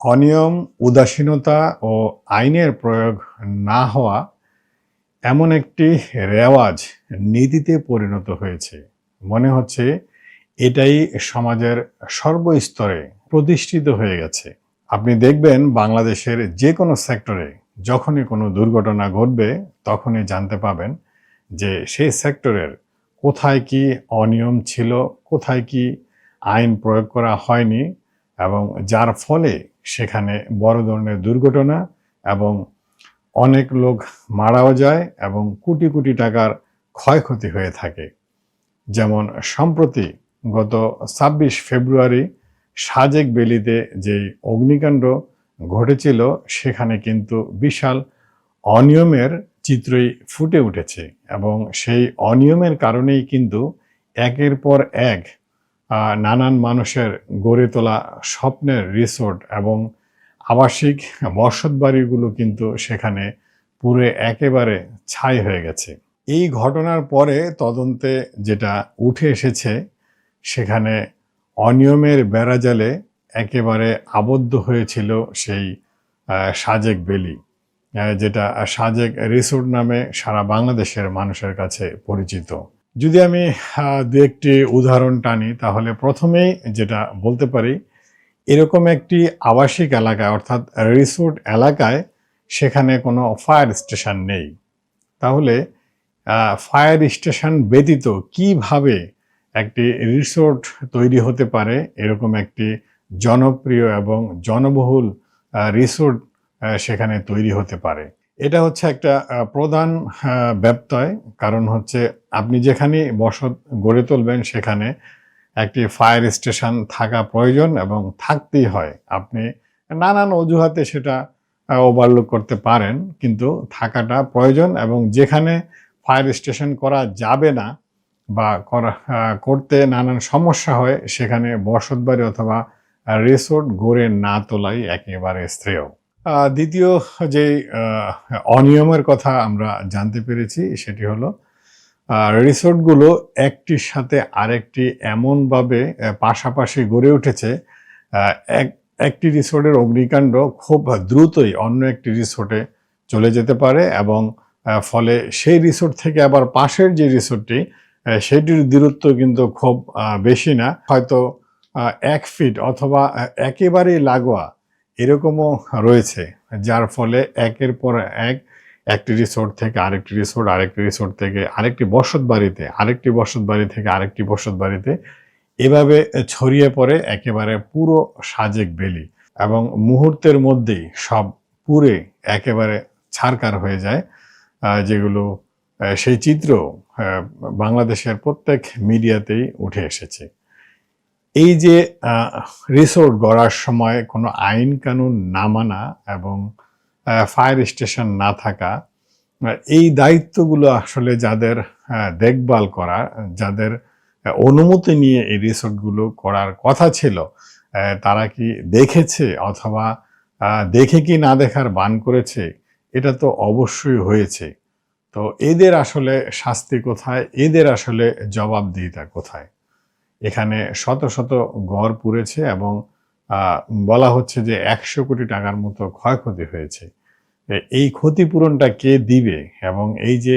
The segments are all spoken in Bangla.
অনিয়ম, উদাসীনতা ও আইনের প্রয়োগ না হওয়া এমন একটি রেওয়াজ নীতিতে পরিণত হয়েছে। মনে হচ্ছে এটাই সমাজের সর্বস্তরে প্রতিষ্ঠিত হয়ে গেছে। আপনি দেখবেন বাংলাদেশের যে কোনো সেক্টরে যখনই কোনো দুর্ঘটনা ঘটবে, তখনই জানতে পাবেন যে সেই সেক্টরের কোথায় কি অনিয়ম ছিল, কোথায় কি আইন প্রয়োগ করা হয়নি এবং যার ফলে সেখানে বড় ধরনের দুর্ঘটনা এবং অনেক লোক মারাও যায় এবং কোটি কোটি টাকার ক্ষয়ক্ষতি হয়ে থাকে। যেমন সম্প্রতি গত ছাব্বিশ ফেব্রুয়ারি সাজেক বেলিতে যে অগ্নিকাণ্ড ঘটেছিল, সেখানে কিন্তু বিশাল অনিয়মের চিত্রই ফুটে উঠেছে এবং সেই অনিয়মের কারণেই কিন্তু একের পর এক নানান মানুষের গড়ে তোলা স্বপ্নের রিসোর্ট এবং আবাসিক বসত বাড়িগুলো কিন্তু সেখানে পুরো একেবারে ছাই হয়ে গেছে। এই ঘটনার পরে তদন্তে যেটা উঠে এসেছে, সেখানে অনিয়মের বেড়াজালে একেবারে আবদ্ধ হয়েছিল সেই সাজেক বেলি যেটা সাজেক রিসোর্ট নামে সারা বাংলাদেশের মানুষের কাছে পরিচিত। যদি আমি দু একটি উদাহরণ টানি, তাহলে প্রথমেই যেটা বলতে পারি, এরকম একটি আবাসিক এলাকায়, অর্থাৎ রিসোর্ট এলাকায় সেখানে কোনো ফায়ার স্টেশন নেই। তাহলে ফায়ার স্টেশন ব্যতীত কীভাবে একটি রিসোর্ট তৈরি হতে পারে? এরকম একটি জনপ্রিয় এবং জনবহুল রিসোর্ট সেখানে তৈরি হতে পারে। এটা হচ্ছে একটা প্রধান ব্যত্যয় কারণ হচ্ছে আপনি যেখানে বসত গড়ে তুলবেন সেখানে একটি ফায়ার স্টেশন থাকা প্রয়োজন এবং থাকতেই হয়। আপনি নানান অজুহাতে সেটা ওভারলুক করতে পারেন, কিন্তু থাকাটা প্রয়োজন এবং যেখানে ফায়ার স্টেশন করা যাবে না বা করা করতে নানান সমস্যা হয়, সেখানে বসতবাড়ি অথবা রিসোর্ট গড়ে না তোলাই একেবারে শ্রেয়। দ্বিতীয় যে অনিয়মের কথা আমরা জানতে পেরেছি সেটি হলো রিসোর্টগুলো একটির সাথে আরেকটি এমনভাবে পাশাপাশি গড়ে উঠেছে এক, একটি রিসোর্টের অগ্নিকাণ্ড খুব দ্রুতই অন্য একটি রিসোর্টে চলে যেতে পারে এবং ফলে সেই রিসোর্ট থেকে আবার পাশের যে রিসোর্টটি সেটির দূরত্ব কিন্তু খুব বেশি না। হয়তো এক ফিট অথবা একেবারেই লাগোয়া এরকমও রয়েছে, যার ফলে একের পর এক একটি রিসোর্ট থেকে আরেকটি রিসোর্ট আরেকটি রিসোর্ট থেকে আরেকটি বসত বাড়িতে, আরেকটি বসত বাড়ি থেকে আরেকটি বসত বাড়িতে এভাবে ছড়িয়ে পড়ে একেবারে পুরো সাজেক বেলি এবং মুহূর্তের মধ্যেই সব পুরে একেবারে ছারকার হয়ে যায় যেগুলো সেই চিত্র বাংলাদেশের প্রত্যেক মিডিয়াতেই উঠে এসেছে। এই যে রিসোর্ট গড়ার সময় কোনো আইন কানুন না মানা এবং ফায়ার স্টেশন না থাকা এই দায়িত্বগুলো আসলে যাদের দেখভাল করা, যাদের অনুমতি নিয়ে এই রিসোর্টগুলো করার কথা ছিল তারা কি দেখেছে অথবা দেখে কি না দেখার বান করেছে, এটা তো অবশ্যই হয়েছে। তো এদের আসলে শাস্তি কোথায়? এদের আসলে জবাবদিহিতা কোথায়? এখানে শত শত ঘর পুড়েছে এবং বলা হচ্ছে যে একশো কোটি টাকার মতো ক্ষয়ক্ষতি হয়েছে। এই ক্ষতিপূরণটা কে দিবে এবং এই যে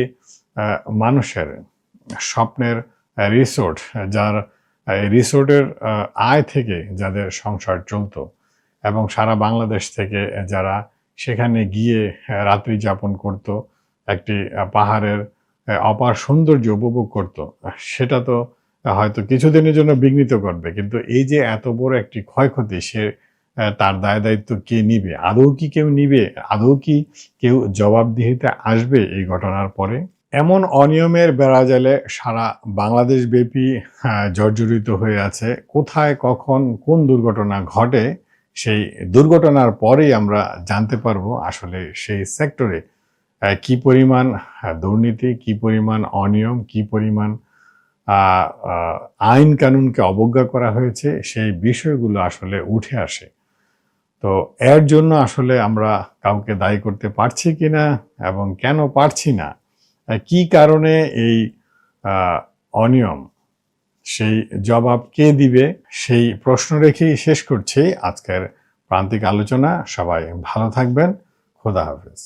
মানুষের স্বপ্নের রিসোর্ট, যার রিসোর্টের আয় থেকে যাদের সংসার চলতো এবং সারা বাংলাদেশ থেকে যারা সেখানে গিয়ে রাত্রি যাপন করত, একটি পাহাড়ের অপার সৌন্দর্য উপভোগ করত, সেটা তো হয়তো কিছুদিনের জন্য বিঘ্নিত করবে, কিন্তু এই যে এত বড় একটি ক্ষয়ক্ষতি, সে তার দায় দায়িত্ব কে নিবে? আদৌ কি কেউ নিবে? আদৌ কি কেউ জবাবদিহিতে আসবে এই ঘটনার পরে? এমন অনিয়মের বেড়া বেড়াজালে সারা বাংলাদেশ ব্যাপী জর্জরিত হয়ে আছে। কোথায়, কখন, কোন দুর্ঘটনা ঘটে, সেই দুর্ঘটনার পরেই আমরা জানতে পারব আসলে সেই সেক্টরে কি পরিমাণ দুর্নীতি, কি পরিমাণ অনিয়ম, কি পরিমাণ আইন কানুনকে অবজ্ঞা করা হয়েছে, সেই বিষয়গুলো আসলে উঠে আসে। তো এর জন্য আসলে আমরা কাউকে দায়ী করতে পারছি কিনা এবং কেন পারছি না কি কারণে এই অনিয়ম, সেই জবাব কে দিবে, সেই প্রশ্ন রেখেই শেষ করছি আজকের প্রান্তিক আলোচনা। সবাই ভালো থাকবেন। খোদা হাফেজ।